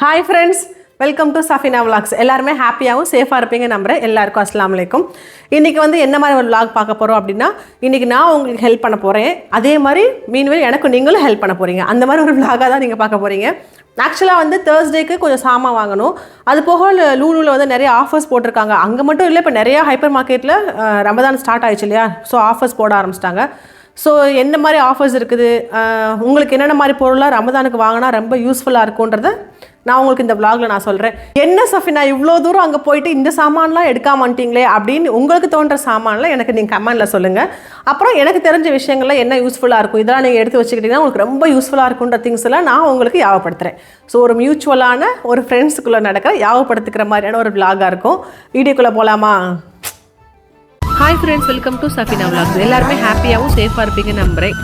Hi friends welcome to Safina vlogs எல்லாருமே ஹாப்பியாகவும் சேஃபாக இருப்பீங்க நம்புகிறேன் எல்லாருக்கும் அஸ்லாம் வலைக்கும் இன்றைக்கி வந்து என்ன மாதிரி ஒரு vlog பார்க்க போகிறோம் அப்படின்னா இன்றைக்கி நான் உங்களுக்கு ஹெல்ப் பண்ண போகிறேன் அதே மாதிரி மீன்வெளி எனக்கு நீங்களும் ஹெல்ப் பண்ண போகிறீங்க அந்த மாதிரி ஒரு vlog-ஆ தான் நீங்கள் பார்க்க போகிறீங்க ஆக்சுவலாக வந்து தேர்ஸ்டேக்கு கொஞ்சம் சாமான் வாங்கணும். அது போக லூலூவில் வந்து நிறைய ஆஃபர்ஸ் போட்டிருக்காங்க. அங்கே மட்டும் இல்லை இப்போ நிறையா ஹைப்பர் மார்க்கெட்டில் ரமதான் ஸ்டார்ட் ஆயிடுச்சு இல்லையா? ஸோ ஆஃபர்ஸ் போட ஆரம்பிச்சிட்டாங்க. ஸோ என்ன மாதிரி ஆஃபர்ஸ் இருக்குது? உங்களுக்கு என்னென்ன மாதிரி பொருளாக ரமதானுக்கு வாங்கினா ரொம்ப யூஸ்ஃபுல்லாக இருக்குன்றத நான் உங்களுக்கு இந்த விளாகில் நான் சொல்கிறேன் என்ன சஃபினா இவ்வளோ தூரம் அங்கே போயிட்டு இந்த சாமான்லாம் எடுக்காம வந்துட்டீங்களே? அப்படின்னு உங்களுக்கு தோன்ற சாமான்லாம் எனக்கு நீங்கள் கமெண்டில் சொல்லுங்கள் அப்புறம் எனக்கு தெரிஞ்ச விஷயங்கள்லாம் என்ன யூஸ்ஃபுல்லாக இருக்கும்? இதெல்லாம் நீங்கள் எடுத்து வச்சுக்கிட்டிங்கன்னா உங்களுக்கு ரொம்ப யூஸ்ஃபுல்லாக இருக்குன்ற திங்ஸ் எல்லாம் நான் உங்களுக்கு யாவப்படுத்துகிறேன் ஸோ ஒரு மியூச்சுவலான ஒரு ஃப்ரெண்ட்ஸுக்குள்ளே நடக்கிற யாவப்படுத்துக்கிற மாதிரியான ஒரு விளாகாக இருக்கும். வீடியோக்குள்ளே போகலாமா hi friends welcome to Safina vlogs எல்லாருமே ஹாப்பியாகவும் சேஃபாக இருப்பீங்க நம்புகிறேன்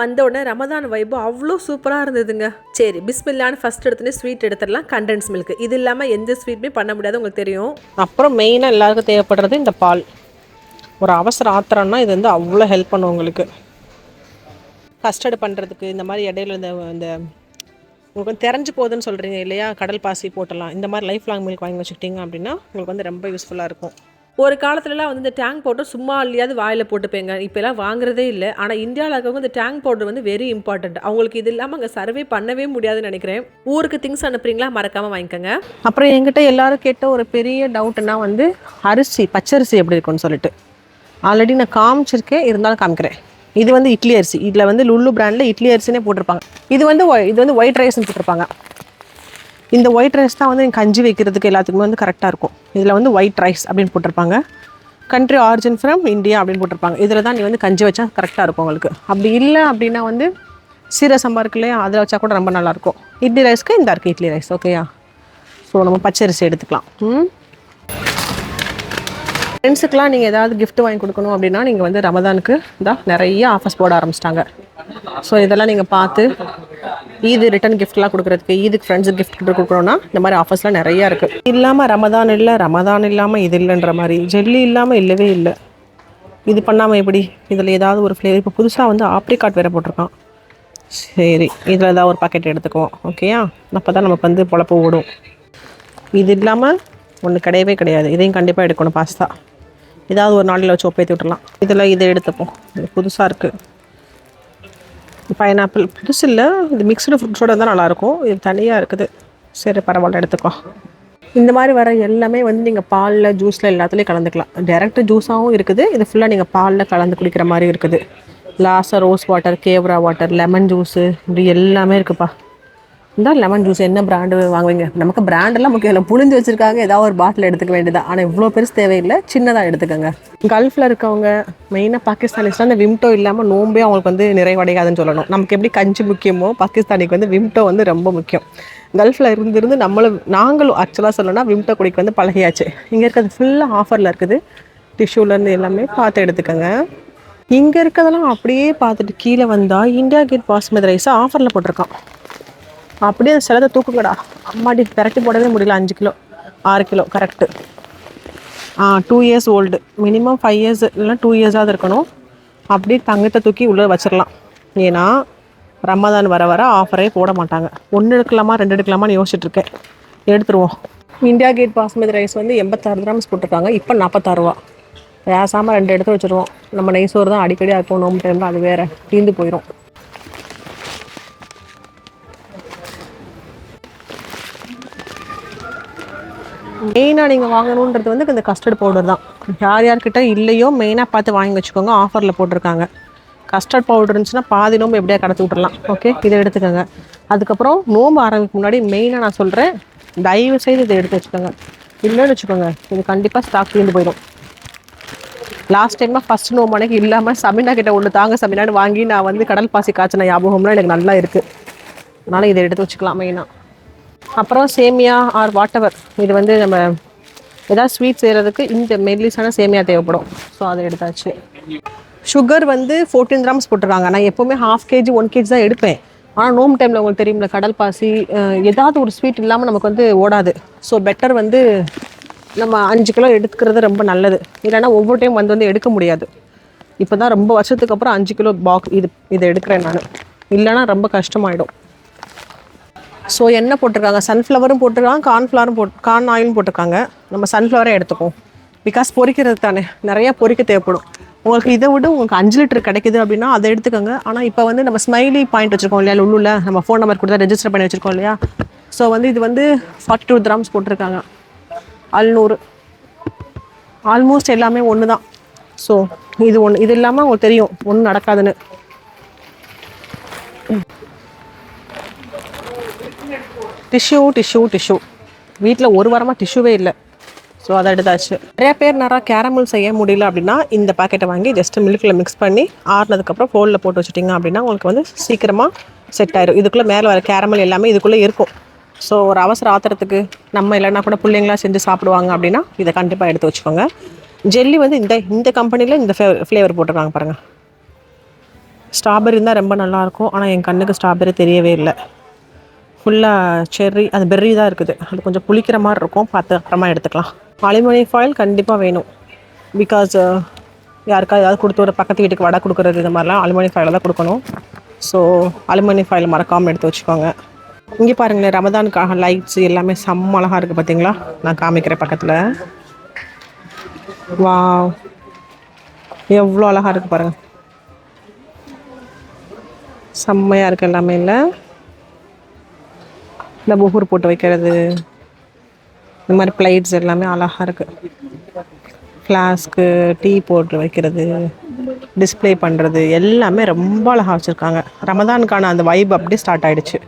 வந்த உடனே ரமதான் வைப்பு அவ்வளோ சூப்பராக இருந்ததுங்க. சரி பிஸ்மில்லான்னு ஃபஸ்ட் எடுத்துனே ஸ்வீட் எடுத்துடலாம். கண்டென்ஸ் மில்க் இது இல்லாமல் எந்த ஸ்வீட்டுமே பண்ண முடியாது உங்களுக்கு தெரியும். அப்புறம் மெயினாக எல்லாருக்கும் தேவைப்படுறது இந்த பால். ஒரு அவசர ஆத்திரம்னா இது வந்து அவ்வளோ ஹெல்ப் பண்ணும் உங்களுக்கு. கஸ்டர்டு பண்ணுறதுக்கு இந்த மாதிரி இடையில இந்த இந்த உங்களுக்கு வந்து தெரிஞ்சு போகுதுன்னு சொல்கிறீங்க இல்லையா? கடல் பாசி போட்டலாம். இந்த மாதிரி லைஃப் லாங் மில்க் வாங்கி வச்சுக்கிட்டீங்க அப்படின்னா உங்களுக்கு வந்து ரொம்ப யூஸ்ஃபுல்லாக இருக்கும். ஒரு காலத்துலலாம் வந்து இந்த டேங்க் பவுடர் சும்மா இல்லையாவது வாயில் போட்டுப்பேங்க. இப்போலாம் வாங்குறதே இல்லை. ஆனால் இந்தியாவில் இருக்கவங்க இந்த டேங்க் பவுடர் வந்து வெரி இம்பார்ட்டன்ட் அவங்களுக்கு இது இல்லாமல் அங்கே சர்வே பண்ணவே முடியாதுன்னு நினைக்கிறேன். ஊருக்கு திங்ஸ் அனுப்புறீங்களா? மறக்காமல் வாங்கிக்கோங்க. அப்புறம் எங்கிட்ட எல்லாரும் கேட்ட ஒரு பெரிய டவுட்னா வந்து அரிசி பச்சரிசி எப்படி இருக்கும்னு சொல்லிட்டு. ஆல்ரெடி நான் காமிச்சிருக்கேன். இருந்தாலும் காமிக்கிறேன். இது வந்து இட்லி அரிசி. இதில் வந்து லுல்லு பிராண்டில் இட்லி அரிசினே போட்டிருப்பாங்க. இது வந்து ஒ- இது வந்து ஒயிட் ரைஸ்னு போட்டிருப்பாங்க. இந்த ஒயிட் ரைஸ் தான் வந்து கஞ்சி வைக்கிறதுக்கு எல்லாத்துக்குமே வந்து கரெக்டாக இருக்கும். இதில் வந்து ஒயிட் ரைஸ் அப்படின்னு போட்டிருப்பாங்க. கண்ட்ரி ஆரிஜின் ஃப்ரம் இந்தியா அப்படின்னு போட்டிருப்பாங்க. இதில் தான் நீ வந்து கஞ்சி வச்சா கரெக்டாக இருக்கும் உங்களுக்கு. அப்படி இல்லை அப்படின்னா வந்து சீரக சம்பா இருக்கு இல்லையா? அதில் வச்சா கூட ரொம்ப நல்லாயிருக்கும் இட்லி ரைஸ்க்கு இந்த இருக்குது இட்லி ரைஸ் ஓகேயா ஸோ நம்ம பச்சரிசி எடுத்துக்கலாம். ம்? ஃப்ரெண்ட்ஸுக்கெலாம் நீங்கள் ஏதாவது கிஃப்ட் வாங்கி கொடுக்கணும் அப்படின்னா நீங்கள் வந்து ரமதானுக்கு தான் நிறைய ஆஃபர்ஸ் போட ஆரம்பிச்சிட்டாங்க. ஸோ இதெல்லாம் நீங்கள் பார்த்து ஈது ரிட்டன் கிஃப்ட்லாம் கொடுக்குறதுக்கு ஈதுக்கு ஃப்ரெண்ட்ஸ் கிஃப்ட் கொடுக்குறோன்னா இந்த மாதிரி ஆஃபர்ஸ்லாம் நிறையா இருக்குது இல்லாமல் ரமதான் இல்லை ரமதான் இல்லாமல் இது இல்லைன்ற மாதிரி. ஜெல்லி இல்லாமல் இல்லவே இல்லை. இது பண்ணாமல் எப்படி? இதில் ஏதாவது ஒரு ஃப்ளேவர் இப்போ புதுசாக வந்து ஆப்ரிகாட் வேறு போட்டிருக்கான். சரி இதில் ஏதாவது ஒரு பாக்கெட் எடுத்துக்குவோம். ஓகேயா அப்போ தான் நமக்கு வந்து பொழப்பு ஓடும். இது இல்லாமல் ஒன்று கிடையவே கிடையாது. இதையும் கண்டிப்பாக எடுக்கணும் பாஸ்தா ஏதாவது ஒரு நாளில் வச்சு ஒப்பேத்தி விட்டுறலாம் இதில் இதை எடுத்துப்போம். இது புதுசாக இருக்குது பைனாப்பிள் புதுசு இல்லை. இது மிக்சடு ஃப்ரூட்ஸோடு இருந்தால் நல்லாயிருக்கும் இது தனியாக இருக்குது. சரி பரவாயில்ல எடுத்துக்கோ. இந்த மாதிரி வர எல்லாமே வந்து நீங்கள் பாலில் ஜூஸில் எல்லாத்துலேயும் கலந்துக்கலாம். டேரெக்ட் ஜூஸாகவும் இருக்குது. இது ஃபுல்லாக நீங்கள் பாலில் கலந்து குடிக்கிற மாதிரி இருக்குது. லாஸாக rose water kewra water lemon juice இப்படி எல்லாமே இருக்குதுப்பா இந்த லெமன் ஜூஸ் என்ன பிராண்டு வாங்குவீங்க? நமக்கு பிராண்டெல்லாம் முக்கியம் இல்லை. புழிஞ்சு வச்சுருக்காங்க. ஏதாவது ஒரு பாட்டில் எடுத்துக்க வேண்டியதான் ஆனால் இவ்வளோ பெருசு தேவையில்லை. சின்னதாக எடுத்துக்கோங்க. கல்ஃபில் இருக்கவங்க மெயினாக பாகிஸ்தானிஸ்லாம் அந்த விம்டோ இல்லாமல் நோம்பே அவங்களுக்கு வந்து நிறைவடையாதுன்னு சொல்லணும். நமக்கு எப்படி கஞ்சி முக்கியமோ பாகிஸ்தானிக்கு வந்து விம்டோ வந்து ரொம்ப முக்கியம். கல்ஃபில் இருந்திருந்து நம்மளும் நாங்களும் ஆக்சுவலாக சொல்லணும்னா விம்டோ குடிக்கு வந்து பழகியாச்சு. இங்கே இருக்கிறது ஃபுல்லாக ஆஃபரில் இருக்குது. டிஷ்யூலேருந்து எல்லாமே பார்த்து எடுத்துக்கோங்க. இங்கே இருக்கிறதெல்லாம் அப்படியே பார்த்துட்டு கீழே வந்தால் இந்தியா கேட் பாஸ்மதி ரைஸை ஆஃபரில் போட்டிருக்கான். அப்படியே அந்த சிலதை தூக்குங்கடா. அம்மாடி விரட்டி போடவே முடியல அஞ்சு கிலோ. ஆறு கிலோ கரெக்டு ஆ two years old minimum five years இல்லைனா டூ இயர்ஸாவது இருக்கணும். அப்படியே தங்கத்தை தூக்கி உள்ளே வச்சிடலாம் ஏன்னா ரமதான் வர வர ஆஃபரே போட மாட்டாங்க. ஒன்று எடுக்கலாமா ரெண்டு எடுக்கலாமான்னு யோசிச்சுட்ருக்கேன் எடுத்துருவோம். இந்தியா கேட் பாஸ்மதி ரைஸ் வந்து எண்பத்தாறு கிராம்ஸ் போட்டிருக்காங்க. இப்போ நாற்பத்தாறு ரூபா. பேசாமல் ரெண்டு எடுத்து வச்சுருவோம். நம்ம நெய்சோறு தான் அடிக்கடி ஆக்கும் நோம்பு டைமில் அது வேறு. தீந்து போயிடும் மெயினாக நீங்கள் வாங்கணுன்றது வந்து இந்த கஸ்டர்ட் பவுடர் தான். யார் யார்கிட்ட இல்லையோ மெயினாக பார்த்து வாங்கி வச்சுக்கோங்க. ஆஃபரில் போட்டிருக்காங்க. கஸ்டர்ட் பவுடர் இருந்துச்சுன்னா பாதி நோம்பு எப்படியா கடத்தி விட்டுறலாம். ஓகே இதை எடுத்துக்கோங்க. அதுக்கப்புறம் நோம்பு ஆரம்பிக்கு முன்னாடி மெயினாக நான் சொல்கிறேன் தயவு செய்து இதை எடுத்து வச்சுக்கோங்க. இல்லைன்னு வச்சுக்கோங்க. இது கண்டிப்பாக ஸ்டாக் தீர்ந்து போயிடும். லாஸ்ட் டைமாக ஃபர்ஸ்ட் நோம்பு அன்னைக்கு இல்லாமல் சமினா கிட்ட ஒன்று தாங்க சமினான்னு வாங்கி நான் வந்து கடல் பாசி காய்ச்சின ஞாபகம்லாம் எனக்கு நல்லா இருக்குது அதனால் இதை எடுத்து வச்சுக்கலாம் மெயினாக அப்புறம் சேமியா ஆர் வாட் இது வந்து நம்ம ஏதாவது ஸ்வீட் செய்கிறதுக்கு இந்த மெல்லிஸான சேமியா தேவைப்படும். ஸோ அதை எடுத்தாச்சு. சுகர் வந்து ஃபோர்டீன் கிராம்ஸ் போட்டுருக்காங்க. நான் எப்போவுமே ஹாஃப் கேஜி ஒன் கேஜி தான் எடுப்பேன். ஆனால் நோம் டைமில் உங்களுக்கு தெரியும்ல கடல் பாசி ஏதாவது ஒரு ஸ்வீட் இல்லாமல் நமக்கு வந்து ஓடாது. ஸோ பெட்டர் வந்து நம்ம அஞ்சு கிலோ எடுத்துக்கிறது ரொம்ப நல்லது. இல்லைன்னா ஒவ்வொரு டைம் வந்து வந்து எடுக்க முடியாது. இப்போ தான் ரொம்ப வருஷத்துக்கு அப்புறம் அஞ்சு கிலோ பாக்ஸ் இது இதை எடுக்கிறேன் நான். இல்லைன்னா ரொம்ப கஷ்டமாயிடும். ஸோ எண்ணெய் போட்டிருக்காங்க? சன்ஃப்ளவரும் போட்டிருக்காங்க கார்ன்ஃப்ளவரும் போட் கார்ன் ஆயிலும் போட்டிருக்காங்க. நம்ம சன்ஃப்ளவரே எடுத்துப்போம் பிகாஸ் பொரிக்கிறது தானே. நிறையா பொறிக்க தேவைப்படும். உங்களுக்கு இதை விட உங்களுக்கு அஞ்சு லிட்டர் கிடைக்குது அப்படின்னா அதை எடுத்துக்கோங்க. ஆனால் இப்போ வந்து நம்ம ஸ்மைலி பாயிண்ட் வச்சுருக்கோம் இல்லையா உள்ளூரில் நம்ம ஃபோன் நம்பர் கொடுத்தா ரெஜிஸ்டர் பண்ணி வச்சுருக்கோம் இல்லையா? ஸோ வந்து இது வந்து ஃபார்ட்டி டூ கிராம்ஸ் போட்டிருக்காங்க. அல்நூறு ஆல்மோஸ்ட் எல்லாமே ஒன்று தான் ஸோ இது ஒன்று இது இல்லாமல் உங்களுக்கு தெரியும் ஒன்றும் நடக்காதுன்னு. டிஷ்யூ டிஷ்யூ டிஷ்யூ வீட்டில் ஒரு வாரமாக டிஷ்யூவே இல்லை. ஸோ அதை எடுத்தாச்சு. நிறைய பேர் நிறையா கேரமல் செய்ய முடியல அப்படின்னா இந்த பாக்கெட்டை வாங்கி ஜஸ்ட் மில்கில் மிக்ஸ் பண்ணி ஆறுனதுக்கப்புறம் ஃபோனில் போட்டு வச்சுட்டிங்க அப்படின்னா உங்களுக்கு வந்து சீக்கிரமாக செட் ஆயிடும் இதுக்குள்ளே மேலே வர கேரமல் எல்லாமே இதுக்குள்ளே இருக்கும். ஸோ ஒரு அவசர ஆத்திரத்துக்கு நம்ம இல்லைன்னா கூட பிள்ளைங்களாம் செஞ்சு சாப்பிடுவாங்க அப்படின்னா இதை கண்டிப்பாக எடுத்து வச்சுக்கோங்க. ஜெல்லி வந்து இந்த இந்த கம்பெனியில் இந்த ஃப்ளேவர் போட்டுருக்காங்க பாருங்கள் ஸ்ட்ராபெரி இருந்தால் ரொம்ப நல்லாயிருக்கும் ஆனால் என் கண்ணுக்கு ஸ்ட்ராபெரி தெரியவே இல்லை. ஃபுல்லாக செர்ரி அது பெர்ரி தான் இருக்குது. அது கொஞ்சம் புளிக்கிற மாதிரி இருக்கும். பார்த்து அப்புறமா எடுத்துக்கலாம். அலுமினியம் ஃபாயில் கண்டிப்பாக வேணும். பிகாஸ் uh, யாருக்கா ஏதாவது கொடுத்து ஒரு பக்கத்து வீட்டுக்கு வடை கொடுக்குறது இந்த மாதிரிலாம் அலுமினியம் ஃபாயில் தான் கொடுக்கணும். ஸோ அலுமினியம் ஃபாயில் மறக்காமல் எடுத்து வச்சுக்கோங்க. இங்கே பாருங்களேன் ரமதானுக்காக லைட்ஸ் எல்லாமே செம்ம அழகாக இருக்குது பார்த்தீங்களா நான் காமிக்கிறேன் பக்கத்தில். வாவ் எவ்வளோ அழகாக இருக்குது பாருங்கள் செம்மையாக இருக்குது எல்லாமே இல்லை. இந்த புகூர் போட்டு வைக்கிறது. இந்த மாதிரி பிளேட்ஸ் எல்லாமே அழகாக இருக்குது ஃப்ளாஸ்க்கு டீ போட்டு வைக்கிறது டிஸ்ப்ளே பண்ணுறது எல்லாமே ரொம்ப அழகாக வச்சுருக்காங்க. ரமதானுக்கான அந்த வைப் அப்படியே ஸ்டார்ட் ஆகிடுச்சு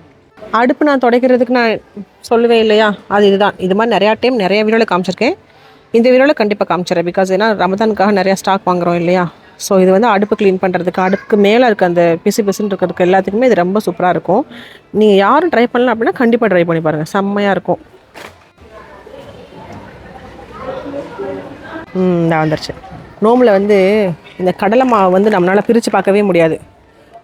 அடுப்பு நான் துடைக்கிறதுக்கு நான் சொல்லுவேன் இல்லையா? அது இதுதான். இது மாதிரி நிறையா டைம் நிறைய வீடியோவில் காமிச்சிருக்கேன். இந்த வீடியோவில் கண்டிப்பாக காமிச்சிடறேன். பிகாஸ் ஏன்னா ரமதானுக்காக நிறையா ஸ்டாக் வாங்குறோம் இல்லையா? ஸோ இது வந்து அடுப்பு க்ளீன் பண்ணுறதுக்கு அடுப்புக்கு மேலே இருக்க அந்த பிசு பிசுன்னு இருக்கிறதுக்கு எல்லாத்துக்குமே இது ரொம்ப சூப்பராக இருக்கும். நீங்கள் யாரும் ட்ரை பண்ணலாம் அப்படின்னா கண்டிப்பாக ட்ரை பண்ணி பாருங்கள் செம்மையாக இருக்கும். நான் வந்துருச்சு. நோம்பில் வந்து இந்த கடலை மாவு வந்து நம்மளால் பிரித்து பார்க்கவே முடியாது.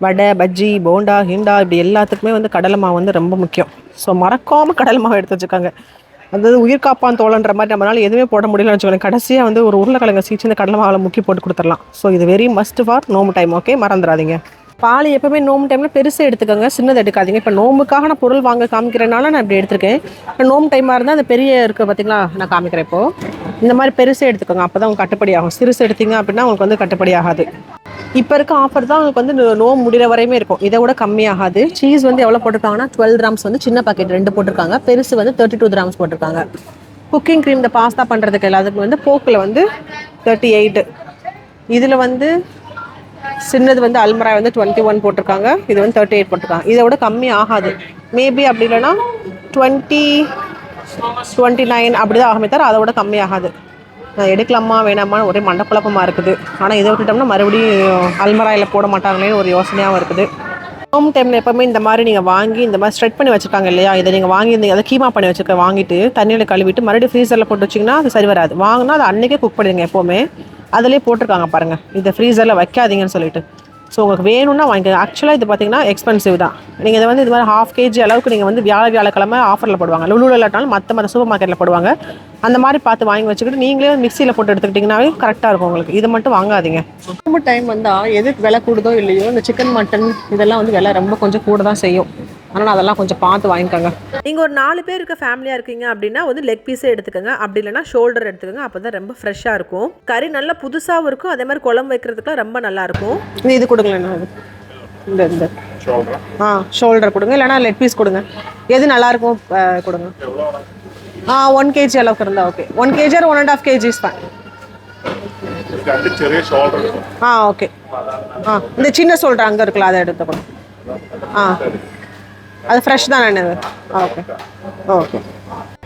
வடை பஜ்ஜி போண்டா ஹிண்டா இப்படி எல்லாத்துக்குமே வந்து கடலை மாவு வந்து ரொம்ப முக்கியம். ஸோ மறக்காமல் கடலை மாவு எடுத்து வச்சுருக்காங்க அதாவது உயிர் காப்பான் தோலன்ற மாதிரி நம்மளால் எதுவுமே போட முடியலன்னு வச்சுக்கோங்க. கடைசியாக வந்து ஒரு உருளைக்கிழங்கு சீச்சு இந்த கடலை மாவில் முக்கி போட்டு கொடுத்துடலாம். ஸோ இது வெரி மஸ்ட் ஃபார் நோம்பு டைம் ஓகே மறந்துடாதீங்க. பால் எப்பவுமே நோம்பு டைமில் பெருசாக எடுத்துக்கோங்க. சின்னது எடுக்காதீங்க. இப்போ நோம்புக்காக நான் பொருள் வாங்க காமிக்கிறனால நான் இப்படி எடுத்திருக்கேன். இப்போ நோம்பு டைமாக இருந்தால் அந்த பெரிய இருக்குது பார்த்தீங்களா நான் காமிக்கிறேன் இப்போது இந்த மாதிரி பெருசாக எடுத்துக்கோங்க. அப்போ தான் உங்களுக்கு கட்டுப்படி ஆகும். சிறுசு எடுத்தீங்க அப்படின்னா உங்களுக்கு வந்து கட்டுப்படி ஆகாது. இப்போ இருக்க ஆஃபர் தான் உங்களுக்கு வந்து நோ முடிகிற வரையுமே இருக்கும். இதை விட கம்மியாகாது. சீஸ் வந்து எவ்வளோ போட்டிருக்காங்கன்னா டுவெல் கிராம்ஸ் வந்து சின்ன பாக்கெட் ரெண்டு போட்டிருக்காங்க. பெருசு வந்து தேர்ட்டி டூ கிராம்ஸ் போட்டிருக்காங்க. குக்கிங் க்ரீம் இந்த பாஸ்தா பண்ணுறதுக்கு எல்லாத்துக்கும் வந்து போக்கில் வந்து தேர்ட்டி எயிட்டு இதில் வந்து சின்னது வந்து அல்மரா வந்து டுவெண்ட்டி ஒன் போட்டிருக்காங்க. இது வந்து தேர்ட்டி எயிட் போட்டிருக்காங்க. இதை விட கம்மி ஆகாது. மேபி அப்படி இல்லைன்னா டுவெண்ட்டி டுவெண்ட்டி நைன் அப்படி தான் ஆகுமே தவிர அதை விட கம்மி ஆகாது எடுக்கலாமா வேணாமான்னு ஒரே மண்டக்குழப்பமாக இருக்குது. ஆனால் இதை விட்டுட்டோம்னா மறுபடியும் அல்மராயில் போட மாட்டாங்களேன்னு ஒரு யோசனையாகவும் இருக்குது. ஹோம் டைமில் எப்போவுமே இந்த மாதிரி நீங்கள் வாங்கி இந்த மாதிரி ஸ்ட்ரெட் பண்ணி வச்சுருக்காங்க இல்லையா? இதை நீங்கள் வாங்கியிருந்தீங்க அதை கீமா பண்ணி வச்சுருக்க வாங்கிட்டு தண்ணியில் கழுவிட்டு மறுபடியும் ஃப்ரீசரில் போட்டு வச்சிங்கன்னா அது சரி வராது. வாங்கினா அதை அன்றைக்கே குக் பண்ணிடுங்க எப்போவுமே. அதிலே போட்டிருக்காங்க பாருங்கள் இதை ஃப்ரீசரில் வைக்காதீங்கன்னு சொல்லிட்டு. ஸோ உங்களுக்கு வேணும்னா வாங்கிக்கோங்க. ஆக்சுவலாக இது பார்த்தீங்கன்னா எக்ஸ்பென்சிவ் தான். நீங்கள் இதை வந்து இது மாதிரி ஹாஃப் கேஜி அளவுக்கு நீங்கள் வந்து வியாழ வியாழக்கிழமை ஆஃபரில் போடுவாங்க. லுலுவில் இல்லாட்டாலும் மற்ற மற்ற சூப்பர் மார்க்கெட்டில் போடுவாங்க. அந்த மாதிரி பார்த்து வாங்கி வச்சுக்கிட்டு நீங்களே மிக்சியில் போட்டு எடுத்துக்கிட்டிங்கனாவே கரெக்டாக இருக்கும் உங்களுக்கு. இது மட்டும் வாங்காதீங்க. ரொம்ப டைம் வந்தால் எது விலை கூடுதோ இல்லையோ இந்த சிக்கன் மட்டன் இதெல்லாம் வந்து விலை ரொம்ப கொஞ்சம் கூட தான் செய்யும். அதனால் அதெல்லாம் கொஞ்சம் பார்த்து வாங்கிக்கோங்க. நீங்கள் ஒரு நாலு பேர் இருக்க ஃபேமிலியாக இருக்கீங்க அப்படின்னா வந்து லெக் பீஸே எடுத்துக்கோங்க. அப்படி இல்லைனா ஷோல்டர் எடுத்துக்கோங்க. அப்போ தான் ரொம்ப ஃப்ரெஷ்ஷாக இருக்கும். கறி நல்லா புதுசாகவும் இருக்கும். அதே மாதிரி குழம்பு வைக்கிறதுக்குலாம் ரொம்ப நல்லாயிருக்கும் இது கொடுங்களேன் இந்த இந்த. ஆ ஷோல்டர் கொடுங்க. இல்லைனா லெக் பீஸ் கொடுங்க. எது நல்லா நல்லாயிருக்கும் கொடுங்க. ஆ ஒன் கேஜி அளவுக்கு இருந்தால் okay one KG or one and half KGs fan ah okay ah இந்த சின்ன ஷோல்டர் அங்கே இருக்கலாம் அதை எடுத்துக்கணும். ஆ. அது ஃப்ரெஷ் தானே ஓகே ஓகே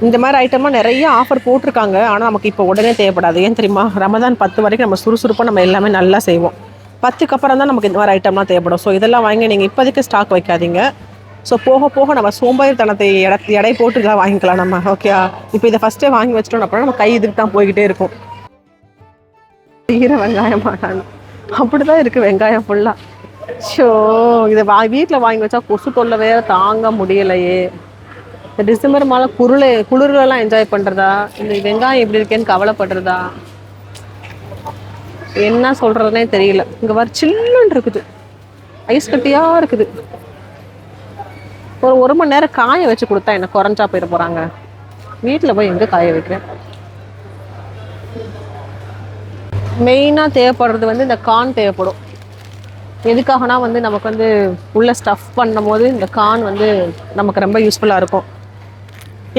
இந்த மாதிரி ஐட்டம்லாம் நிறைய ஆஃபர் போட்டிருக்காங்க. ஆனால் நமக்கு இப்போ உடனே தேவைப்படாது. ஏன் தெரியுமா? ரமதான் பத்து வரைக்கும் நம்ம சுறுசுறுப்பாக நம்ம எல்லாமே நல்லா செய்வோம். பத்துக்கு அப்புறம் தான் நமக்கு இந்த மாதிரி ஐட்டம்லாம் தேவைப்படும். ஸோ இதெல்லாம் வாங்கி நீங்கள் இப்போதைக்கு ஸ்டாக் வைக்காதீங்க. ஸோ போக போக நம்ம சோம்பேறித்தனத்தை எடை எடை போட்டு இதெல்லாம் வாங்கிக்கலாம் நம்ம. ஓகே இப்போ இதை ஃபஸ்ட்டே வாங்கி வச்சிட்டோம் அப்புறம் நம்ம கை இதுக்கு தான் போய்கிட்டே இருக்கும். ஈர வெங்காயம் மாட்டாங்க அப்படி தான் இருக்குது வெங்காயம் ஃபுல்லாக ஷோ இதை வா வீட்டில் வாங்கி வச்சா கொசு தொல்லை வேற தாங்க முடியலையே. இந்த டிசம்பர் மாதம் குருளை குளிர்களெல்லாம் என்ஜாய் பண்ணுறதா இந்த வெங்காயம் எப்படி இருக்கேன்னு கவலைப்படுறதா? என்ன சொல்கிறதுனே தெரியல. இங்கே வர சில்லுன்னு இருக்குது. ஐஸ் கட்டியாக இருக்குது. ஒரு ஒரு மணி நேரம் காய வச்சு கொடுத்தா என்ன குறைஞ்சா போயிட போகிறாங்க வீட்டில் போய் எங்கே காய வைக்கிறேன்? மெயினாக தேவைப்படுறது வந்து இந்த கார்ன் தேவைப்படும். எதுக்காகனா வந்து நமக்கு வந்து உள்ள ஸ்டஃப் பண்ணும்போது இந்த கான் வந்து நமக்கு ரொம்ப யூஸ்ஃபுல்லாக இருக்கும்.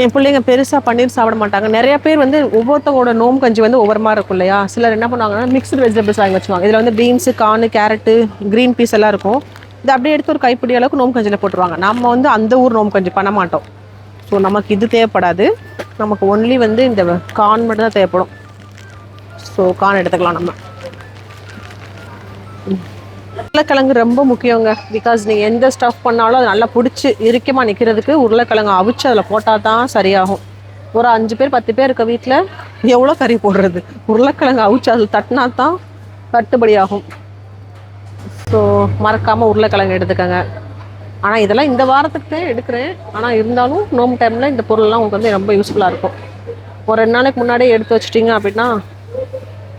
என் பிள்ளைங்க பெருசாக பன்னீர் சாப்பிட மாட்டாங்க. நிறைய பேர் வந்து ஒவ்வொருத்தவங்களோட நோம் கஞ்சி வந்து ஒவ்வொரு மாதிரி இருக்கும் இல்லையா? சிலர் என்ன பண்ணுவாங்கன்னா மிக்ஸ்டு வெஜிடபிள்ஸ் வாங்கி வச்சுவாங்க இதில் வந்து beans corn carrot green peas எல்லாம் இருக்கும். இதை அப்படியே எடுத்து ஒரு கைப்பிடி அளவுக்கு நோம் கஞ்சியில் போட்டுருவாங்க. நம்ம வந்து அந்த ஊர் நோம் கஞ்சி பண்ண மாட்டோம். ஸோ நமக்கு இது தேவைப்படாது. நமக்கு ஒன்லி வந்து இந்த கான் மட்டும் தான் தேவைப்படும். ஸோ கான் எடுத்துக்கலாம் நம்ம. உருளைக்கிழங்கு ரொம்ப முக்கியங்க. பிகாஸ் நீங்கள் எந்த ஸ்டஃப் பண்ணாலும் அது நல்லா பிடிச்சி இறுக்கமாக நிற்கிறதுக்கு உருளைக்கிழங்கு அவிச்சு அதில் போட்டால் தான் சரியாகும். ஒரு அஞ்சு பேர் பத்து பேர் இருக்க வீட்டில் எவ்வளோ கறி போடுறது? உருளைக்கிழங்கு அவிச்சு அதில் தட்டினா தான் கட்டுப்படி ஆகும் ஸோ மறக்காமல் உருளைக்கிழங்கு எடுத்துக்கோங்க. ஆனால் இதெல்லாம் இந்த வாரத்துக்கு தான் எடுக்கிறேன். ஆனால் இருந்தாலும் நோம் டைமில் இந்த பொருள்லாம் உங்களுக்கு வந்து ரொம்ப யூஸ்ஃபுல்லாக இருக்கும். ஒரு ரெண்டு நாளைக்கு முன்னாடியே எடுத்து வச்சிட்டிங்க அப்படின்னா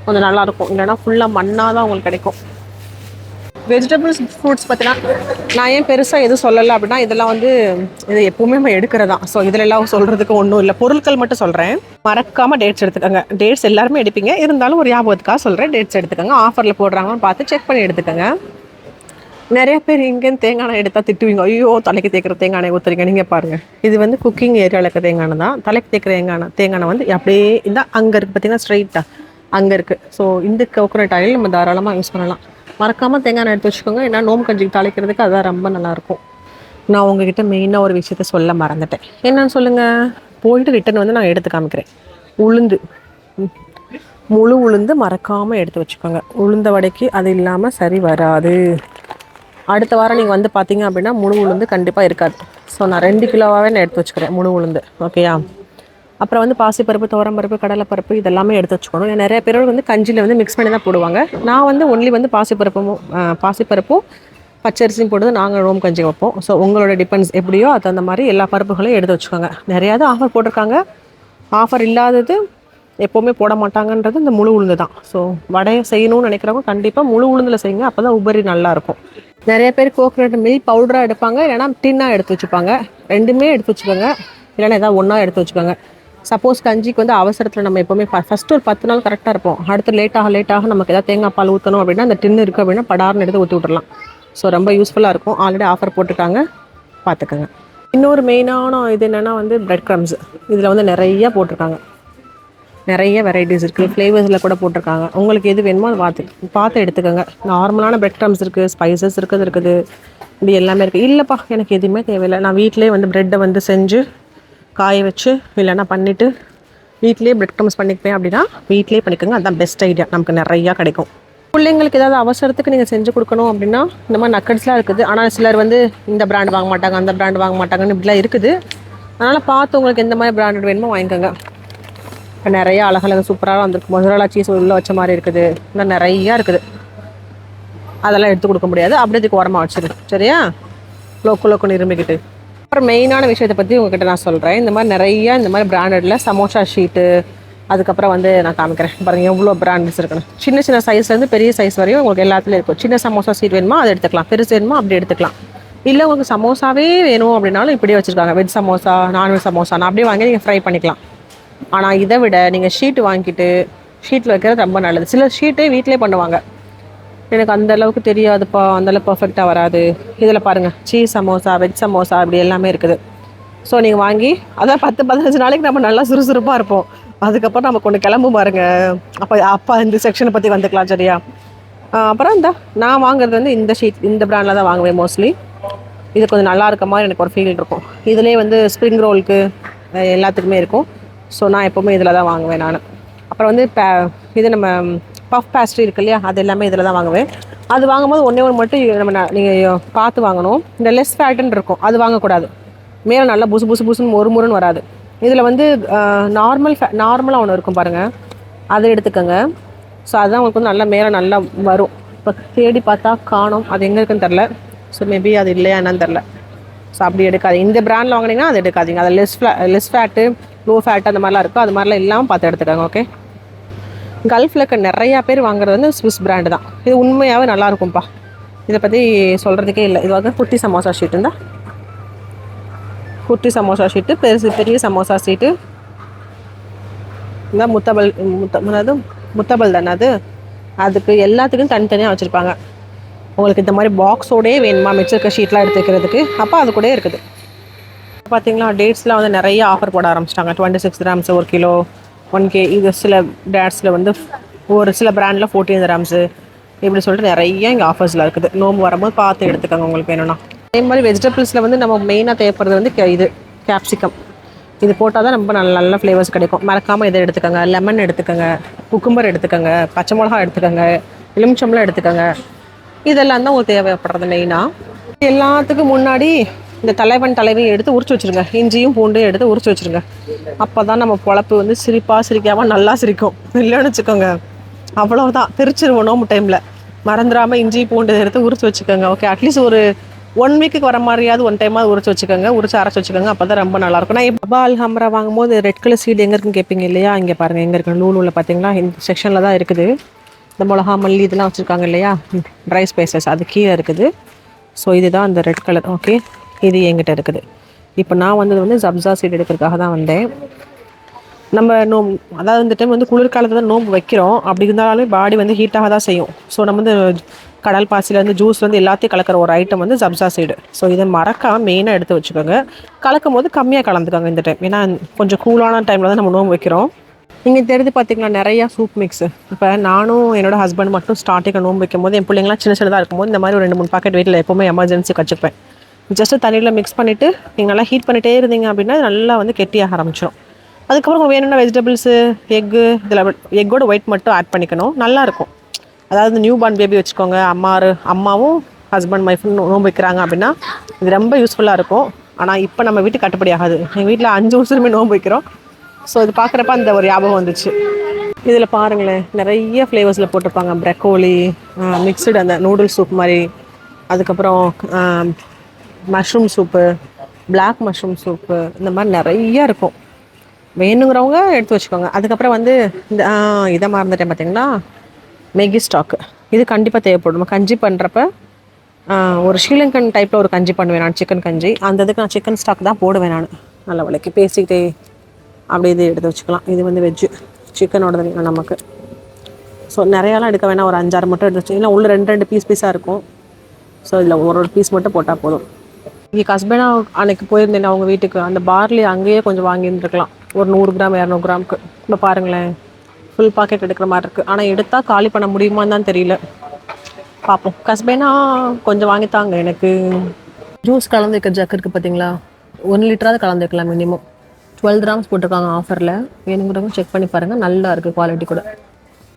கொஞ்சம் நல்லாயிருக்கும் இல்லைன்னா ஃபுல்லாக மண்ணாக தான் உங்களுக்கு கிடைக்கும். வெஜிடபிள்ஸ் ஃப்ரூட்ஸ் பார்த்தீங்கன்னா நான் ஏன் பெருசாக எதுவும் சொல்லலை அப்படின்னா இதெல்லாம் வந்து இது எப்பவுமே நம்ம எடுக்கிறதா. ஸோ இதில் எல்லாம் சொல்கிறதுக்கு ஒன்றும் இல்லை. பொருட்கள் மட்டும் சொல்கிறேன் மறக்காமல் டேட்ஸ் எடுத்துக்கோங்க. டேட்ஸ் எல்லாருமே எடுப்பீங்க. இருந்தாலும் ஒரு ஞாபகத்துக்காக சொல்கிறேன் டேட்ஸ் எடுத்துக்கோங்க. ஆஃபரில் போடுறாங்கன்னு பார்த்து செக் பண்ணி எடுத்துக்கோங்க. நிறைய பேர் இங்கேருந்து தேங்காய் எண்ணெய் எடுத்தால் திட்டுவீங்க. ஐயோ தலைக்கு தேக்கிற தேங்காய் எண்ணெய் ஊற்றுறீங்க நீங்கள் பாருங்கள் இது வந்து குக்கிங் ஏரியாவில் இருக்க தேங்காய் தான். தலைக்கு தேக்கிற தேங்காய் தேங்காய் வந்து அப்படியே இந்த அங்கே இருக்குது பார்த்தீங்கன்னா ஸ்ட்ரைட்டாக அங்கே இருக்குது ஸோ இந்த கோகோனட் ஆயில் நம்ம தாராளமாக யூஸ் பண்ணலாம். மறக்காமல் தேங்காய் எண்ணெய் எடுத்து வச்சுக்கோங்க. ஏன்னா நோம்பு கஞ்சிக்கு தாளிக்கிறதுக்கு அதுதான் ரொம்ப நல்லாயிருக்கும். நான் உங்ககிட்ட மெயினாக ஒரு விஷயத்த சொல்ல மறந்துட்டேன். என்னன்னு சொல்லுங்கள் போயிட்டு ரிட்டன் வந்து நான் எடுத்து காமிக்கிறேன். உளுந்து. முழு உளுந்து மறக்காமல் எடுத்து வச்சுக்கோங்க. உளுந்த வடைக்கு அது இல்லாமல் சரி வராது. அடுத்த வாரம் நீங்கள் வந்து பார்த்தீங்க அப்படின்னா முழு உளுந்து கண்டிப்பாக இருக்காது. ஸோ நான் ரெண்டு கிலோவாகவே நான் எடுத்து வச்சுக்கிறேன் முழு உளுந்து. ஓகேயா அப்புறம் வந்து பாசிப்பருப்பு துவரம்பருப்பு கடலைப்பருப்பு இதெல்லாமே எடுத்து வச்சுக்கணும். ஏன்னா நிறைய பேர் வந்து கஞ்சியில் வந்து மிக்ஸ் பண்ணி தான் போடுவாங்க. நான் வந்து ஒன்லி வந்து பாசிப்பருப்பும் பாசிப்பருப்பும் பச்சரிசியும் போட்டு நாங்கள் ரோம் கஞ்சி வைப்போம். ஸோ உங்களோட டிபெண்ட்ஸ் எப்படியோ அது அந்த மாதிரி எல்லா பருப்புகளையும் எடுத்து வச்சுக்கோங்க. நிறையாவது ஆஃபர் போட்டிருக்காங்க. ஆஃபர் இல்லாதது எப்போவுமே போட மாட்டாங்கன்றது இந்த முழு உளுந்து தான். ஸோ வடையை செய்யணும்னு நினைக்கிறவங்க கண்டிப்பாக முழு உளுந்தில் செய்யுங்க. அப்போ தான் உபரி நல்லாயிருக்கும் நிறைய பேர் கோகோனட் மில்க் பவுடராக எடுப்பாங்க. இல்லைனா டின்னாக எடுத்து வச்சுப்பாங்க. ரெண்டுமே எடுத்து வச்சுக்கோங்க. இல்லைன்னா ஏதாவது ஒன்றா எடுத்து வச்சுக்கோங்க. சப்போஸ் கஞ்சிக்கு வந்து அவசரத்தில் நம்ம எப்போவுமே ஃபஸ்ட்டு ஒரு பத்து நாள் கரெக்டாக இருப்போம். அடுத்து லேட்டாக லேட்டாக நமக்கு எதாவது தேங்காய் பால் ஊற்றணும் அப்படின்னா அந்த டின்னு இருக்குது அப்படின்னா படார்னு எடுத்து ஊற்றி விட்டுறலாம். ஸோ ரொம்ப யூஸ்ஃபுல்லாக இருக்கும். ஆல்ரெடி ஆஃபர் போட்டிருக்காங்க. பார்த்துக்கோங்க இன்னொரு மெயினான இது என்னென்னா வந்து பிரெட் க்ரம்ஸ் இதில் வந்து நிறைய போட்டிருக்காங்க. நிறைய வெரைட்டிஸ் இருக்குது ஃப்ளேவர்ஸில் கூட போட்டிருக்காங்க. உங்களுக்கு எது வேணுமோ அதை பார்த்து பார்த்து எடுத்துக்கோங்க. நார்மலான பிரெட் க்ரம்ஸ் இருக்குது ஸ்பைசஸ் இருக்குது இருக்குது. இப்படி எல்லாமே இருக்குது இல்லைப்பா எனக்கு எதுவுமே தேவையில்லை. நான் வீட்டிலே வந்து ப்ரெட்டை வந்து செஞ்சு காய வச்சு இல்லைன்னா பண்ணிவிட்டு வீட்டிலேயே பிரெட் க்ரம்ஸ் பண்ணிக்குவேன் அப்படின்னா வீட்லேயே பண்ணிக்கோங்க. அதுதான் பெஸ்ட் ஐடியா நமக்கு நிறையா கிடைக்கும். பிள்ளைங்களுக்கு ஏதாவது அவசரத்துக்கு நீங்கள் செஞ்சு கொடுக்கணும் அப்படின்னா இந்த மாதிரி நக்கட்ஸ்லாம் இருக்குது. ஆனால் சிலர் வந்து இந்த பிராண்ட் வாங்க மாட்டாங்க அந்த பிராண்ட் வாங்க மாட்டாங்கன்னு இப்படிலாம் இருக்குது. அதனால் பார்த்து உங்களுக்கு எந்த மாதிரி பிராண்டட் வேணுமோ வாங்கிக்கோங்க. இப்போ நிறைய அழகழகு சூப்பராக வந்திருக்கு. மொசரலா சீஸ் உள்ளே வச்ச மாதிரி இருக்குது. இன்னும் நிறையா இருக்குது. அதெல்லாம் எடுத்து கொடுக்க முடியாது. அப்படியே இதுக்கு உரமாக வச்சிரு. சரியா? லோக்கு லோக்குன்னு இரும்பிக்கிட்டு அப்புறம் மெயினான விஷயத்தை பற்றி உங்ககிட்ட நான் சொல்கிறேன் இந்த மாதிரி நிறைய இந்த மாதிரி பிராண்டடில் சமோசா ஷீட்டு அதுக்கப்புறம் வந்து நான் காமிக்கிறேன். பாருங்க எவ்வளோ பிராண்ட்ஸ் இருக்கணும் சின்ன சின்ன சைஸ்லேருந்து பெரிய சைஸ் வரையும் உங்களுக்கு எல்லாத்துலேயும் இருக்கும். சின்ன சமோசா ஷீட் வேணுமா அதை எடுத்துக்கலாம். பெருசு வேணுமா அப்படி எடுத்துக்கலாம். இல்லை உங்களுக்கு சமோசாவே வேணும் அப்படின்னாலும் இப்படியே வச்சுருக்காங்க. வெஜ் சமோசா நான்வெஜ் சமோசா நான் அப்படியே வாங்கி நீங்கள் ஃப்ரை பண்ணிக்கலாம். ஆனால் இதை விட நீங்கள் ஷீட்டு வாங்கிட்டு ஷீட்டில் வைக்கிறது ரொம்ப நல்லது. சில ஷீட்டே வீட்டிலே பண்ணுவாங்க. எனக்கு அந்த அளவுக்கு தெரியாதுப்பா. அந்தளவுக்கு பர்ஃபெக்டாக வராது. இதில் பாருங்கள் சீஸ் சமோசா வெஜ் சமோசா அப்படி எல்லாமே இருக்குது. ஸோ நீங்கள் வாங்கி அதான் பத்து பதினஞ்சு நாளைக்கு நம்ம நல்லா சுறுசுறுப்பாக இருப்போம். அதுக்கப்புறம் நம்ம கொண்டு கிளம்பும் பாருங்க. அப்போ அப்பா இந்த செக்ஷனை பற்றி வந்துக்கலாம் சரியா? அப்புறம் இந்த நான் வாங்குறது வந்து இந்த ஷீட் இந்த ப்ராண்டில் தான் வாங்குவேன் மோஸ்ட்லி இது கொஞ்சம் நல்லா இருக்க மாதிரி எனக்கு ஒரு ஃபீல் இருக்கும். இதுலேயே வந்து ஸ்ப்ரிங் ரோலுக்கு எல்லாத்துக்குமே இருக்கும். ஸோ நான் எப்போவுமே இதில் தான் வாங்குவேன் நான். அப்புறம் வந்து பே இது நம்ம பஃப் பேஸ்ட்ரி இருக்கு இல்லையா? அது எல்லாமே இதில் தான் வாங்குவேன். அது வாங்கும்போது ஒன்றே ஒன்று மட்டும் நம்ம நீங்கள் பார்த்து வாங்கணும். இந்த லெஸ் ஃபேட்டுன்னு இருக்கும். அது வாங்கக்கூடாது. மேலே நல்லா புசு புசு புசுன்னு ஒரு மொறுன்னு வராது. இதில் வந்து நார்மல் ஃபே நார்மலாக ஒன்று இருக்கும் பாருங்கள் அதை எடுத்துக்கோங்க. ஸோ அதுதான் உங்களுக்கு வந்து நல்லா மேலே நல்லா வரும். இப்போ தேடி பார்த்தா காணும். அது எங்கே இருக்குன்னு தெரில ஸோ மேபி அது இல்லையா என்னன்னு தெரில ஸோ அப்படி எடுக்காது இந்த ப்ராண்டில் வாங்கினீங்கன்னா அது எடுக்காதீங்க. அது லெஸ் ஃப்ளா லெஸ் ஃபேட்டு லோ ஃபேட் அந்த மாதிரிலாம் இருக்கும். அது மாதிரிலாம் இல்லாமல் பார்த்து எடுத்துக்கோங்க ஓகே கல்ஃபில் இருக்க நிறையா பேர் வாங்குறது வந்து ஸ்விஸ் பிராண்டு தான். இது உண்மையாகவே நல்லா இருக்கும்ப்பா இதை பற்றி சொல்கிறதுக்கே இல்லை. இது வந்து குட்டி சமோசா ஷீட் இருந்தால் குட்டி சமோசா ஷீட்டு பெருசு பெரிய சமோசா ஷீட்டு இந்த முத்தபல் முத்த அதாவது முத்தபல் தானே அது? அதுக்கு எல்லாத்துக்கும் தனித்தனியாக வச்சுருப்பாங்க. உங்களுக்கு இந்த மாதிரி பாக்ஸோடே வேணுமா? மிச்சிருக்க ஷீட்லாம் எடுத்துக்கிறதுக்கு. அப்போ அது கூட இருக்குது. பார்த்தீங்களா டேட்ஸ்லாம் வந்து நிறைய ஆஃபர் போட ஆரம்பிச்சிட்டாங்க. டுவெண்ட்டி சிக்ஸ் கிராம்ஸ் ஒரு கிலோ. ஒன் கே இது சில டேட்ஸில் வந்து ஒரு சில பிராண்டில் ஃபோர்டீன் கிராம்ஸு இப்படி சொல்லிட்டு நிறைய இங்கே ஆஃபர்ஸில் இருக்குது. நோம்பு வரும்போது பார்த்து எடுத்துக்கோங்க உங்களுக்கு வேணும்னா. அதே மாதிரி வெஜிடபிள்ஸில் வந்து நம்ம மெயினாக தேவைப்படுறது வந்து இது கேப்சிகம் இது போட்டால் தான் ரொம்ப நல்ல நல்ல ஃப்ளேவர்ஸ் கிடைக்கும். மறக்காமல் இதை எடுத்துக்கோங்க. லெமன் எடுத்துக்கோங்க. குக்கும்பர் எடுத்துக்கோங்க. பச்சை மிளகா எடுத்துக்கோங்க. எலுமிச்சம்லாம் எடுத்துக்கோங்க. இதெல்லாம் தான் உங்களுக்கு தேவைப்படுறது மெயினாக எல்லாத்துக்கும் முன்னாடி இந்த தலைவன் தலைவையும் எடுத்து உரிச்சு வச்சிருங்க. இஞ்சியும் பூண்டையும் எடுத்து உரிச்சு வச்சிருங்க. அப்போ தான் நம்ம பொழப்பு வந்து சிரிப்பாக சிரிக்காமல் நல்லா சிரிக்கும். இல்லைன்னு வச்சுக்கோங்க. அவ்வளோதான் திருச்சிருவோம் நோம்பு டைமில் மறந்துடாமல் இஞ்சி பூண்டு எடுத்து உரிச்சு வச்சுக்கோங்க. ஓகே அட்லீஸ்ட் ஒரு ஒன் வீக்குக்கு வர மாதிரியாவது ஒன் டைமாவது உரிச்சு வச்சுக்கோங்க. உரிச்சு அரைச்சி வச்சுக்கோங்க. அப்போ தான் ரொம்ப நல்லாயிருக்கும் நான் இப்போ பால் ஹம்ரா வாங்கும்போது ரெட் கலர் சீடு எங்கே இருக்குன்னு கேட்பீங்க இல்லையா? இங்கே பாருங்கள் எங்கே இருக்கு? லூலூவில் பார்த்தீங்களா இந்த செக்ஷனில் தான் இருக்குது. இந்த மிளகா மல்லி இதெல்லாம் வச்சுருக்காங்க இல்லையா? ட்ரை ஸ்பைசஸ் அது கீழே இருக்குது. ஸோ இதுதான் அந்த ரெட் கலர் ஓகே இது என்கிட்ட இருக்குது. இப்போ நான் வந்தது வந்து ஜப்ஸா சீட் எடுக்கிறதுக்காக தான் வந்தேன். நம்ம நோம் அதாவது இந்த டைம் வந்து குளிர்காலத்தில் தான் நோம்பு வைக்கிறோம். அப்படி இருந்தாலும் பாடி வந்து ஹீட்டாக தான் செய்யும். ஸோ நம்ம வந்து கடல் பாசிலேருந்து ஜூஸ்லேருந்து எல்லாத்தையும் கலக்கிற ஒரு ஐட்டம் வந்து ஜப்ஜா சைடு ஸோ இதை மறக்காமல் மெயினாக எடுத்து வச்சுக்கோங்க. கலக்கும் போது கம்மியாக கலந்துக்கோங்க இந்த டைம் ஏன்னா கொஞ்சம் கூலான டைமில் தான் நம்ம நோம்பு வைக்கிறோம். நீங்கள் தெரிஞ்சு பார்த்தீங்கன்னா நிறையா சூப் மிக்ஸு இப்போ நானும் என்னோட ஹஸ்பண்ட் மட்டும் ஸ்டார்டிங்கில் நோம்பு வைக்கும் போது என் பிள்ளைங்களாம் சின்ன சின்னதாக இருக்கும்போது இந்த மாதிரி ஒரு ரெண்டு மூணு பாக்கெட் வீட்டில் எப்போவுமே எமர்ஜென்சி வச்சுப்பேன். ஜஸ்ட்டு தண்ணியில் மிக்ஸ் பண்ணிவிட்டு நீங்கள் நல்லா ஹீட் பண்ணிகிட்டே இருந்தீங்க அப்படின்னா நல்லா வந்து கெட்டியாக ஆரம்பிச்சிடும் அதுக்கப்புறம் உங்களுக்கு வேணும்னா வெஜிடபிள்ஸு எக்கு இதில் எக்கோட ஒயிட் மட்டும் ஆட் பண்ணிக்கணும். நல்லாயிருக்கும் அதாவது நியூ பார்ன் பேபி வச்சுக்கோங்க. அம்மாரு அம்மாவும் ஹஸ்பண்ட் ஒய்ஃபும் நோன்பு வைக்கிறாங்க அப்படின்னா இது ரொம்ப யூஸ்ஃபுல்லாக இருக்கும். ஆனால் இப்போ நம்ம வீட்டுக்கு கட்டுப்படி ஆகாது. எங்கள் வீட்டில் அஞ்சு வருஷமே நோன்பு வைக்கிறோம். ஸோ இது பார்க்குறப்ப அந்த ஒரு ஞாபகம் வந்துச்சு. இதில் பாருங்களேன். நிறைய ஃப்ளேவர்ஸில் போட்டிருப்பாங்க. ப்ரெக்கோலி மிக்சடு அந்த நூடுல்ஸ் சூப் மாதிரி. அதுக்கப்புறம் mushroom soup black mushroom soup இந்த மாதிரி நிறைய இருக்கும். வேணுங்கிறவங்க எடுத்து வச்சுக்கோங்க. அதுக்கப்புறம் வந்து இந்த இதை மறந்துட்டேன் பார்த்தீங்களா மேகி ஸ்டாக்கு இது கண்டிப்பாக தேவைப்படும். கஞ்சி பண்ணுறப்ப ஒரு ஸ்ரீலங்கன் டைப்பில் ஒரு கஞ்சி பண்ணுவேன் நான் சிக்கன் கஞ்சி. அந்த இதுக்கு நான் சிக்கன் ஸ்டாக் தான் போடுவேன் நான். நல்ல விலைக்கு பேசிக்கிட்டே அப்படி இது எடுத்து வச்சுக்கலாம். இது வந்து வெஜ்ஜு சிக்கனோட நமக்கு. ஸோ நிறையாலாம் எடுக்க வேணாம். ஒரு அஞ்சாறு மட்டும் எடுத்து வச்சு இல்லை உள்ள ரெண்டு ரெண்டு பீஸ் பீஸாக இருக்கும். ஸோ இதில் ஒரு ஒரு பீஸ் மட்டும் போட்டால் போதும். இன்னைக்கு ஹஸ்பண்டாக அன்னைக்கு போயிருந்தேன். அவங்க வீட்டுக்கு. அந்த பார்லி அங்கேயே கொஞ்சம் வாங்கியிருந்துருக்கலாம். ஒரு நூறு கிராம் இரநூறு கிராமுக்கு. இப்போ பாருங்களேன். ஃபுல் பாக்கெட் எடுக்கிற மாதிரி இருக்குது ஆனால் எடுத்தால் காலி பண்ண முடியுமான்னு தான் தெரியல. பார்ப்போம் கஸ்பேனா கொஞ்சம் வாங்கித்தாங்க எனக்கு. ஜூஸ் கலந்து வைக்கிற ஜக் இருக்குது பார்த்தீங்களா ஒன் லிட்டராவது கலந்து வைக்கலாம் மினிமம் டுவெல் கிராம்ஸ் போட்டிருக்காங்க ஆஃபரில் வேணுங்கிறவங்க செக் பண்ணி பாருங்கள் நல்லா இருக்குது குவாலிட்டி கூட.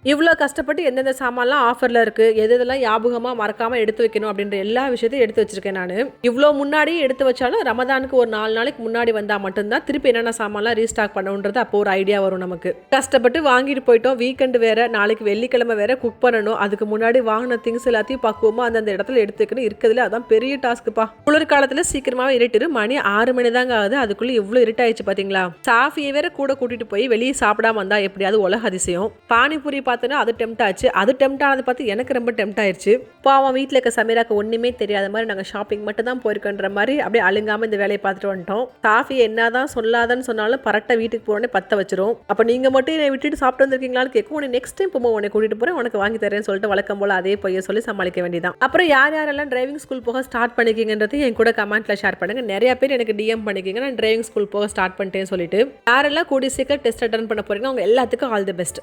இவ்வளோ கஷ்டப்பட்டு எந்தெந்த சாமான்லாம் ஆஃபரில் இருக்குது எது எதெல்லாம் ஞாபகமாக மறக்காமல் எடுத்து வைக்கணும் அப்படின்ற எல்லா விஷயத்தையும் எடுத்து வச்சிருக்கேன் நான். இவ்வளோ முன்னாடியே எடுத்து வச்சாலும் ரமதானுக்கு ஒரு நாலு நாளைக்கு முன்னாடி வந்தால் மட்டும்தான் திருப்பி என்னென்ன சாமான்லாம் ரீஸ்டாக் பண்ணணுன்றது அப்போ ஒரு ஐடியா வரும் நமக்கு. கஷ்டப்பட்டு வாங்கிட்டு போயிட்டோம் வீக்கெண்டு வேறு நாளைக்கு வெள்ளிக்கிழமை வேறு குக் பண்ணணும் அதுக்கு முன்னாடி வாங்கின திங்ஸ் எல்லாத்தையும் பக்குவமாக அந்தந்த இடத்துல எடுத்து வைக்கணும் இருக்கிறதுல அதான் பெரிய டாஸ்க்குப்பா குளிர்காலத்தில் சீக்கிரமாகவே இருட்டிரு மணி ஆறு மணி தாங்க ஆகுது அதுக்குள்ளே இவ்வளோ இருட்டாயிடுச்சு பார்த்தீங்களா சாஃபியை வேற கூட கூட்டிகிட்டு போய் வெளியே சாப்பிடாம வந்தால் எப்படியாவது உலக அதிசயம். பானிபூரி பார்த்தோன்னா அது டெம்ட் ஆச்சு. அது டெம்ட் ஆனது பார்த்து எனக்கு ரொம்ப டெம்ட் ஆயிடுச்சு பாவம் வீட்டில் இருக்க சமீராக்கு ஒன்றுமே தெரியாத மாதிரி நாங்கள் ஷாப்பிங் மட்டும் தான் போயிருக்கோன்ற மாதிரி அப்படியே அழுங்காமல் இந்த வேலையை பார்த்துட்டு வந்துட்டோம். சாஃபி என்னதான் சொல்லாதன்னு சொன்னாலும் பரட்டை வீட்டுக்கு போனோடனே பத்த வச்சிரும். அப்போ நீங்கள் மட்டும் என்னை விட்டுட்டு சாப்பிட்டு வந்திருக்கீங்களான்னு கேட்கும். உன்னை நெக்ஸ்ட் டைம் போகும்போது உன்னை கூட்டிகிட்டு போகிறேன் உனக்கு வாங்கி தரேன்னு சொல்லிட்டு வழக்கம் போல் அதே பொய்ய சொல்லி சமாளிக்க வேண்டியதான் அப்புறம் யார் யாரெல்லாம் டிரைவிங் ஸ்கூல் போக ஸ்டார்ட் பண்ணிக்கிங்கன்றது என் கூட கமெண்ட்டில் ஷேர் பண்ணுங்கள் நிறைய பேர் எனக்கு டிஎம் பண்ணிக்கிங்க. நான் டிரைவிங் ஸ்கூல் போக ஸ்டார்ட் பண்ணிட்டேன்னு சொல்லிட்டு. யாரெல்லாம் கூடி சீக்கிரம் டெஸ்ட் அட்டன் பண்ண போகிறீங்க அவங்க எல்லாத்துக்கும் ஆல் தி பெஸ்ட்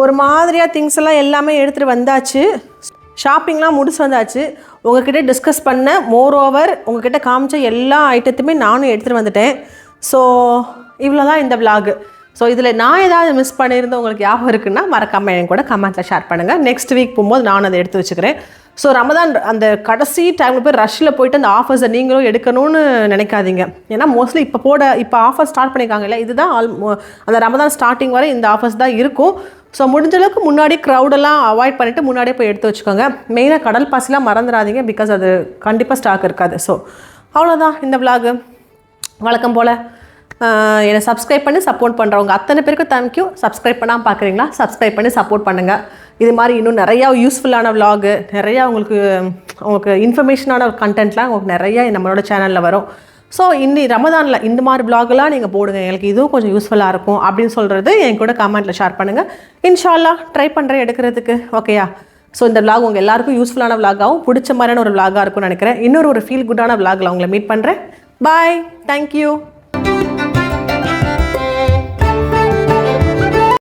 ஒரு மாதிரியாக திங்ஸ் எல்லாம் எல்லாமே எடுத்துகிட்டு வந்தாச்சு. ஷாப்பிங்லாம் முடிச்சு வந்தாச்சு. உங்ககிட்ட டிஸ்கஸ் பண்ண மோர் ஓவர் உங்ககிட்ட காமிச்ச எல்லா ஐட்டத்தையுமே நானும் எடுத்துகிட்டு வந்துட்டேன். ஸோ இவ்வளோ தான் இந்த vlog. ஸோ இதில் நான் ஏதாவது மிஸ் பண்ணியிருந்தேன் உங்களுக்கு ஞாபகம் இருக்குன்னா மறக்காமல் என் கூட கமெண்ட்டில் ஷேர் பண்ணுங்கள் நெக்ஸ்ட் வீக் போகும்போது நான் அதை எடுத்து வச்சுக்கிறேன். ஸோ ரமதான் அந்த கடைசி டைமில் போய் ரஷ்ஷில் போயிட்டு அந்த ஆஃபர்ஸை நீங்களும் எடுக்கணும்னு நினைக்காதீங்க. ஏன்னா மோஸ்ட்லி இப்போ போட இப்போ ஆஃபர் ஸ்டார்ட் பண்ணியிருக்காங்கல்ல இதுதான் ஆல் அந்த ரமதான் ஸ்டார்டிங் வரை இந்த ஆஃபர்ஸ் தான் இருக்கும். ஸோ முடிஞ்சளவுக்கு முன்னாடி க்ரௌடெல்லாம் அவாய்ட் பண்ணிவிட்டு முன்னாடியே போய் எடுத்து வச்சுக்கோங்க. மெயினாக கடல் பாசிலாம் மறந்துடாதீங்க பிகாஸ் அது கண்டிப்பாக ஸ்டாக் இருக்காது. ஸோ அவ்வளோதான் இந்த விலாகு வழக்கம் போல் என்னை சப்ஸ்கிரைப் பண்ணி சப்போர்ட் பண்ணுறவங்க அத்தனை பேருக்கு தேங்க்யூ சப்ஸ்கிரைப் பண்ணாமல் பார்க்குறீங்களா சப்ஸ்கிரைப் பண்ணி சப்போர்ட் பண்ணுங்கள் இது மாதிரி இன்னும் நிறையா யூஸ்ஃபுல்லான விலாகு நிறையா உங்களுக்கு உங்களுக்கு இன்ஃபர்மேஷனான கண்டென்ட்லாம் உங்களுக்கு நிறையா நம்மளோட சேனலில் வரும். ஸோ இன்னி ரமதானில் இந்த மாதிரி vlogலாம் நீங்கள் போடுங்க. எங்களுக்கு இதுவும் கொஞ்சம் யூஸ்ஃபுல்லாக இருக்கும் அப்படின்னு சொல்கிறது என் கூட கமெண்ட்டில் ஷேர் பண்ணுங்கள் இன்ஷால்லா ட்ரை பண்ணுறேன் எடுக்கிறதுக்கு. ஓகேயா ஸோ இந்த விளாக் உங்கள் எல்லாருக்கும் யூஸ்ஃபுல்லான விளாகாகவும் பிடிச்ச மாதிரியான ஒரு விளாகாக இருக்கும்னு நினைக்கிறேன். இன்னொரு ஒரு ஃபீல் குட்டான விளாகில் உங்களை மீட் பண்ணுறேன் பாய் தேங்க்யூ